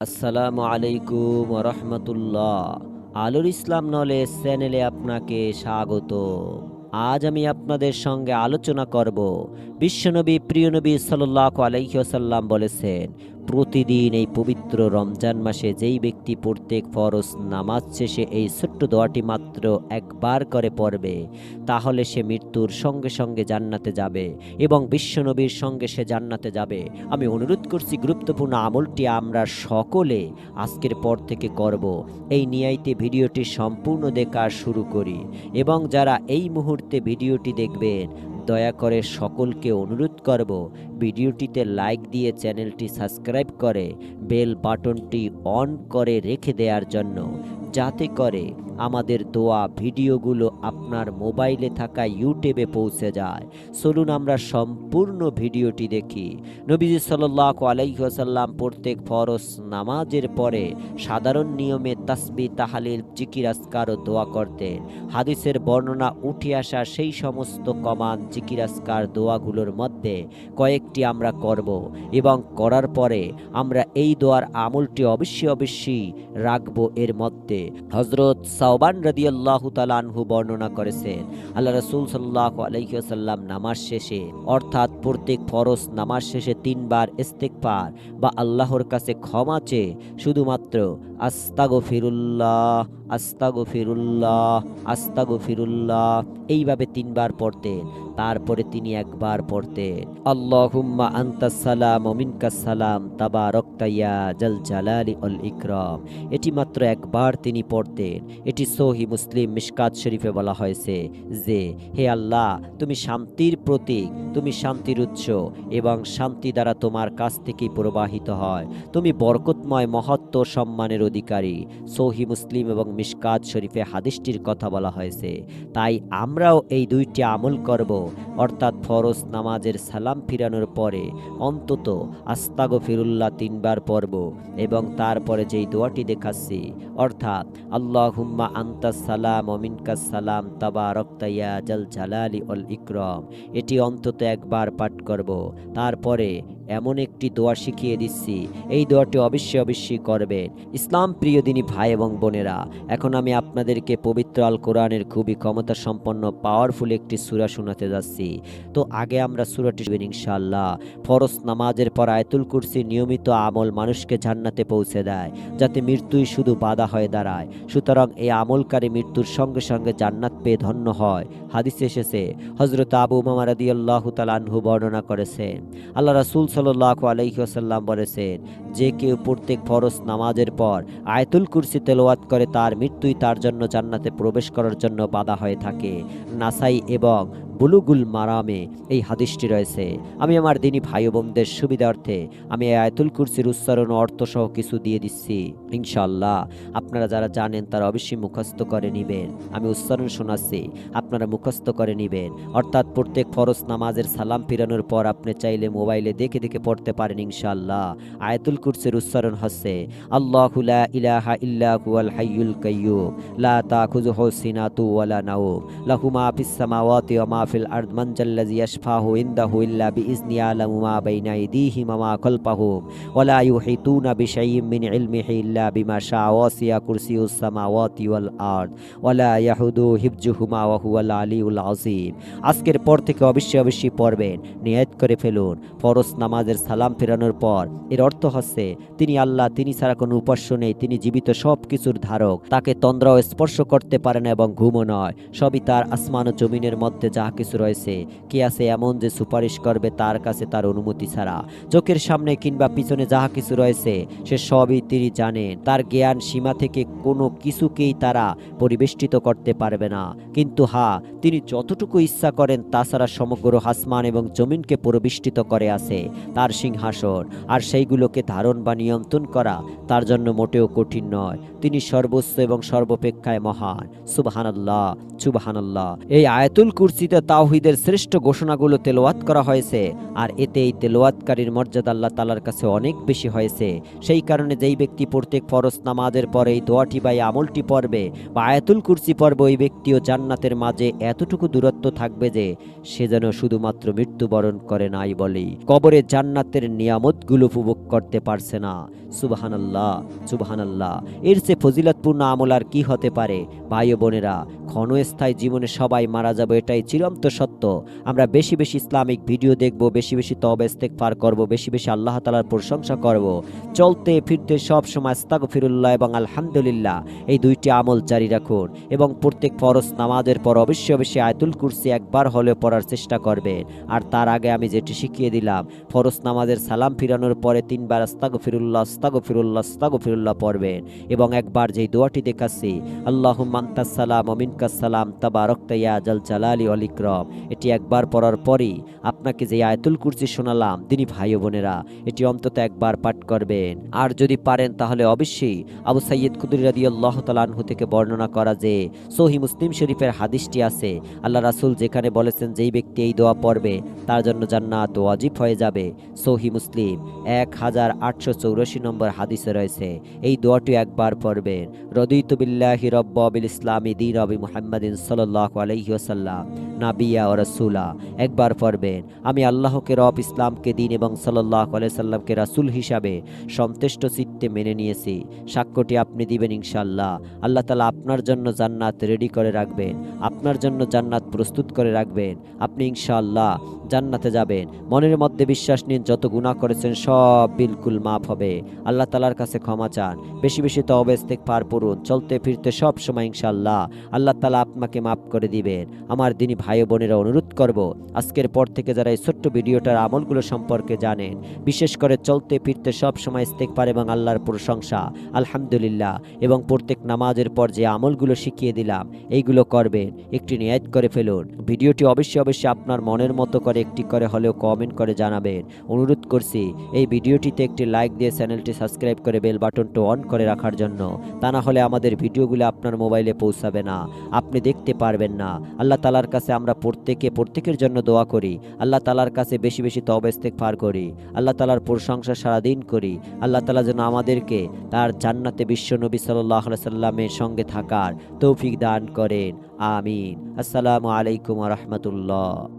আসসালামু আলাইকুম রহমতুল্লাহ আলুর ইসলাম নলেজ চ্যানেলে আপনাকে স্বাগত। আজ আমি আপনাদের সঙ্গে আলোচনা করব। বিশ্বনবী, প্রিয়নবী সাল্লাহ আলাইসাল্লাম বলেছেন প্রতিদিন এই পবিত্র রমজান মাসে যেই ব্যক্তি প্রত্যেক ফরজ নামাজ শেষে এই ছোট্ট দোয়াটি মাত্র একবার করে পড়বে, তাহলে সে মৃত্যুর সঙ্গে সঙ্গে জান্নাতে যাবে এবং বিশ্বনবীর সঙ্গে সে জান্নাতে যাবে। আমি অনুরোধ করছি, গুরুত্বপূর্ণ আমলটি আমরা সকলে আজকের পর থেকে করব। এই নিয়াইতে ভিডিওটি সম্পূর্ণ দেখা শুরু করি এবং যারা এই মুহূর্তে ভিডিওটি দেখবেন দয়া করে সকলকে অনুরোধ করব ভিডিওটিতে লাইক দিয়ে চ্যানেলটি সাবস্ক্রাইব করে বেল বাটনটি অন করে রেখে দেওয়ার জন্য, যাতে করে আমাদের দোয়া ভিডিওগুলো আপনার মোবাইলে থাকা ইউটিউবে পৌঁছে যায়। চলুন আমরা সম্পূর্ণ ভিডিওটি দেখি। নবীজি সাল্লাহ আলাইসাল্লাম প্রত্যেক ফরজ নামাজের পরে সাধারণ নিয়মে তাসবি, তাহালিল, জিকির আসকার ও দোয়া করতেন। হাদিসের বর্ণনা উঠে আসা সেই সমস্ত কমান, জিকির আসকার দোয়াগুলোর মধ্যে কয়েকটি আমরা করব এবং করার পরে আমরা এই দোয়ার আমলটি অবশ্যই অবশ্যই রাখব এর মধ্যে। হজরত সাওবান রদিয়াল্লাহ তালানহু বর্ণনা করেছেন, আল্লাহ রসুল সাল্লাহ আলহিহাসাল্লাম নামাজ শেষে, অর্থাৎ প্রত্যেক ফরজ নামাজ শেষে তিনবার ইস্তেকবার বা আল্লাহর কাছে ক্ষমা চেয়ে শুধুমাত্র এইভাবে তিনবার পড়তেন, তারপরে তিনি একবার পড়তেন। অমিনকা সালাম তাবা রক্তাইয়া জল জালালি অল ইকরাম। এটি মাত্র একবার তিনি পড়তেন। এটি সহি মুসলিম মিশকাত শরীফে বলা হয়েছে যে, হে আল্লাহ, তুমি শান্তির প্রতীক, তুমি শান্তির উৎস এবং শান্তি দ্বারা তোমার কাছ থেকেই প্রবাহিত হয়। তুমি বরকতময় মহত্ব সম্মানের অধিকারী। সহি মুসলিম এবং মিশকাত শরীফে হাদিসটির কথা বলা হয়েছে। তাই আমরাও এই দুইটি আমল করব, অর্থাৎ ফরজ নামাজের সালাম ফিরানোর পরে অন্তত আস্তাগো ফিরুল্লাহ তিনবার পড়ব এবং তারপরে যেই দোয়াটি দেখাচ্ছি, অর্থাৎ আল্লাহ হুম্মা আন্তা সালাম অমিনকা সালাম তাবা রক্তাইয়া জল জালালি অল ইকরম। এটি অন্তত একবার পাঠ করব, তারপরে এমন একটি দোয়া শিখিয়ে দিচ্ছি। এই দোয়াটি অবশ্যই অবশ্যই করবেন। ইসলাম প্রিয় দিনী ভাই এবং বোনেরা, এখন আমি আপনাদেরকে পবিত্র আল কোরআনের খুবই ক্ষমতা সম্পন্ন পাওয়ারফুল একটি সুরা শোনাতে যাচ্ছি। তো আগে আমরা সুরাটি শুনবেন ইনশাআল্লাহ। ফরজ নামাজের পর আয়তুল কুরসি নিয়মিত আমল মানুষকে জান্নাতে পৌঁছে দেয়, যাতে মৃত্যুই শুধু বাধা হয়ে দাঁড়ায়। সুতরাং এই আমলকারী মৃত্যুর সঙ্গে সঙ্গে জান্নাত পেয়ে ধন্য হয়। হাদিসে এসেছে হজরত আবু মামা রাদিয়াল্লাহ তালানহু বর্ণনা করেছেন, আল্লাহ রাসূল সাল্লাহ আলহিহাসাল্লাম বলেছেন, যে কেউ প্রত্যেক ফরস নামাজের পর আয়তুল কুরসি তেলোয়াত করে তার মৃত্যুই তার জন্য জান্নাতে প্রবেশ করার জন্য বাধা হয়ে থাকে। নাসাই এবং বুলুগুল মারামে এই হাদিসটি রয়েছে। আমি আমার দিনী ভাই বোনদের সুবিধার্থে আমি আয়তুল কুরসির উচ্চারণ অর্থ সহ কিছু দিয়ে দিচ্ছি। ইনশাল্লাহ আপনারা যারা জানেন তারা অবশ্যই মুখস্থ করে নেবেন। আমি উচ্চারণ শোনাচ্ছি, আপনারা মুখস্থ করে নেবেন। অর্থাৎ প্রত্যেক ফরজ নামাজের সালাম ফিরানোর পর আপনি চাইলে মোবাইলে দেখে দেখে পড়তে পারেন ইনশাল্লাহ আয়াতুল কুরসির উচ্চারণ হচ্ছে, আল্লাহু লা ইলাহা ইল্লা হুয়াল হাইয়ুল কাইয়্যুম লা তাখুযুহু সিনাতু ওয়ালা নাওম, লাহু মা ফিস ফিল আরদ জাল্লাযী ইয়াশফাহু ইনদাহু ইল্লা বিইذনি ইয়ালামু মা বাইনা আইদিহিম ওয়া মা খালফাহুম ওয়া লা ইউহিতুনা বিশাইইম মিন ইলমিহি ইল্লা বিমা শাআ ওয়াসিয়া কুরসিয়ুস সামাওয়াতি ওয়াল আরদ ওয়া লা ইয়াহুদু হিফজুহুমা ওয়া হুয়াল আলিউল আযীম। আজকের পর থেকে অবশ্যই অবশ্যই পড়বেন, নিয়ত করে ফেলুন। ফরজ নামাজের সালাম ফেরানোর পর, এর অর্থ হচ্ছে তিনি আল্লাহ, তিনি ছাড়া কোনো উপাস্য নেই, তিনি জীবিত সব কিছুর ধারক। তাকে তন্দ্রাও স্পর্শ করতে পারে না এবং ঘুমও নয়। সবই তার আসমান ও জমিনের মধ্যে যা কিছু রয়েছে। কে আছে এমন যে সুপারিশ করবে তার কাছে তার অনুমতি ছাড়া? চোখের সামনে কিংবা পিছনে যাহা কিছু রয়েছে, সে সবই তিনি জানেন। তার জ্ঞান সীমা থেকে কোনো কিছুকেই তারা পরিবেষ্টিত করতে পারবে না। কিন্তু হা তিনি যতটুকু ইচ্ছা করেন তাছাড়া সমগ্র আসমান এবং জমিনকে পরিবেষ্টিত করে আছে, তার সিংহাসন। আর সেইগুলোকে ধারণ বা নিয়ন্ত্রণ করা তার জন্য মোটেও কঠিন নয়। তিনি সর্বোচ্চ এবং সর্বপেক্ষায় মহান। সুবাহানাল্লাহ সুবাহানাল্লাহ। এই আয়াতুল কুরসিতে তাওহিদের শ্রেষ্ঠ ঘোষণাগুলো তেলোয়াত করা হয়েছে, আর এতে এই তেলোয়াতকারীর মর্যাদা আল্লাহ তালার কাছে অনেক বেশি হয়েছে। সেই কারণে যেই ব্যক্তি প্রত্যেক ফরজ নামাজের পরে এই দোয়াটি বা আমলটি পড়বে বা আয়াতুল কুরসি পর্বে ওই ব্যক্তিও জান্নাতের মাঝে এতটুকু দূরত্ব থাকবে যে সে যেন শুধুমাত্র মৃত্যুবরণ করে নাই বলেই কবরে জান্নাতের নিয়ামতগুলো উপভোগ করতে পারছে না। সুবাহানাল্লাহ সুবাহানাল্লাহ। এর চেয়ে ফজিলতপূর্ণ আমল আর কি হতে পারে? ভাই বোনেরা, ক্ষণস্থায়ী জীবনে সবাই মারা যাবে, এটাই চিরন্ত সত্য। আমরা বেশি বেশি ইসলামিক ভিডিও দেখব, বেশি বেশি তবে ইস্তেগফার করব, বেশি বেশি আল্লাহ তালার প্রশংসা করব। চলতে ফিরতে সব সময় আস্তাগফিরুল্লাহ এবং আলহামদুলিল্লাহ, এই দুইটি আমল জারি রাখুন এবং প্রত্যেক ফরজ নামাজের পর অবশ্যই অবশ্যই আয়তুল কুরসি একবার হলেও পড়ার চেষ্টা করবেন। আর তার আগে আমি যেটি শিখিয়ে দিলাম, ফরজ নামাজের সালাম ফিরানোর পরে তিনবার আস্তাগফিরুল্লাহ আস্তাগফিরুল্লাহ আস্তাগফিরুল্লাহ পড়বেন এবং একবার যেই দোয়াটি দেখাচ্ছি আল্লাহ মান্তাস সালাম অমিনকাস সালাম তাবারক ইয়া জাল জালালি অলিক্রম এটি একবার পড়ার পরই আপনাকে যে আয়তুল কুরসি শোনালাম, তিনি ভাই বোনেরা, এটি অন্তত একবার পাঠ করবেন। আর যদি পারেন তাহলে অবশ্যই আবু সাইয়দ কুদুর রাদি আল্লাহ তালানহু থেকে বর্ণনা করা যে সহি মুসলিম শরীফের হাদিসটি আছে, আল্লাহ রাসুল যেখানে বলেছেন, যেই ব্যক্তি এই দোয়া পড়বে তার জন্য জান্নাত ওয়াজিব হয়ে যাবে। সহি মুসলিম এক হাজার আটশো চৌরাশি নম্বর হাদিসে রয়েছে, এই দোয়াটি একবার পড়বেন। রদিত বিল্লাহি রব্ব বিল ইসলামী দিন রবি মুহাম্মাদিন সাল্লাহ আলহিউসাল্লাম নাবিয়া ও একবার পড়বেন। আমি আল্লাহকে রব, ইসলামকে দিন এবং সাল্লাহ সাল্লামকে রাসুল হিসাবে সন্তুষ্ট চিত্তে মেনে নিয়েছি। সাক্ষ্যটি আপনি দিবেন ইনশাল্লাহ আল্লাহ তালা আপনার জন্য জান্নাত রেডি করে রাখবেন। আপনার জন্য জান্নাত প্রস্তুত করে রাখবেন। আপনি ইনশাআল্লাহ জান্নাতে যাবেন। মনের মধ্যে বিশ্বাস নিন, যত গুণা করেছেন সব বিলকুল মাফ হবে। আল্লাহ তালার কাছে ক্ষমা চান। বেশি বেশি তো তবে পার পড়ুন। চলতে ফিরতে সব সময় ইনশাল্লাহ আল্লাহ তালা আপনাকে মাফ করে দিবেন। আমার দিনী ভাই বোনেরা অনুরোধ করব, আজকের পর থেকে যারা এই ছোট্ট ভিডিওটার আমলগুলো সম্পর্কে জানেন, বিশেষ করে চলতে ফিরতে সব সময় ইস্তেক পার এবং আল্লাহর প্রশংসা, আলহামদুলিল্লাহ, এবং প্রত্যেক নামাজের পর যে আমলগুলো শিখিয়ে দিলাম, এইগুলো করবেন। একটি নিয়াত করে ফেলুন। ভিডিওটি অবশ্যই অবশ্যই আপনার মনের মতো করে একটি করে হলেও কমেন্ট করে জানাবেন। অনুরোধ করছি, এই ভিডিওটিতে একটি লাইক দিয়ে চ্যানেলটি সাবস্ক্রাইব করে বেল বাটনটি অন করে রাখার জন্য। তা না হলে আমাদের ভিডিওগুলো আপনার মোবাইলে পৌঁছাবে না। আপনি দেখতে পারবেন না। আল্লাহ তালার কাছে আমরা প্রত্যেকে, প্রত্যেকের জন্য দোয়া করি। আল্লাহ তালার কাছে বেশি বেশি তবেস্তেক পার করি। আল্লাহ তালার প্রশংসা সারাদিন করি। আল্লাহ তালা যেন আমাদেরকে তার জান্নাতে বিশ্ব নবী সাল্লাহ সাল্লামের সঙ্গে থাকার তৌফিক দান করেন। আমিন। আসসালামু আলাইকুম রহমতুল্লাহ।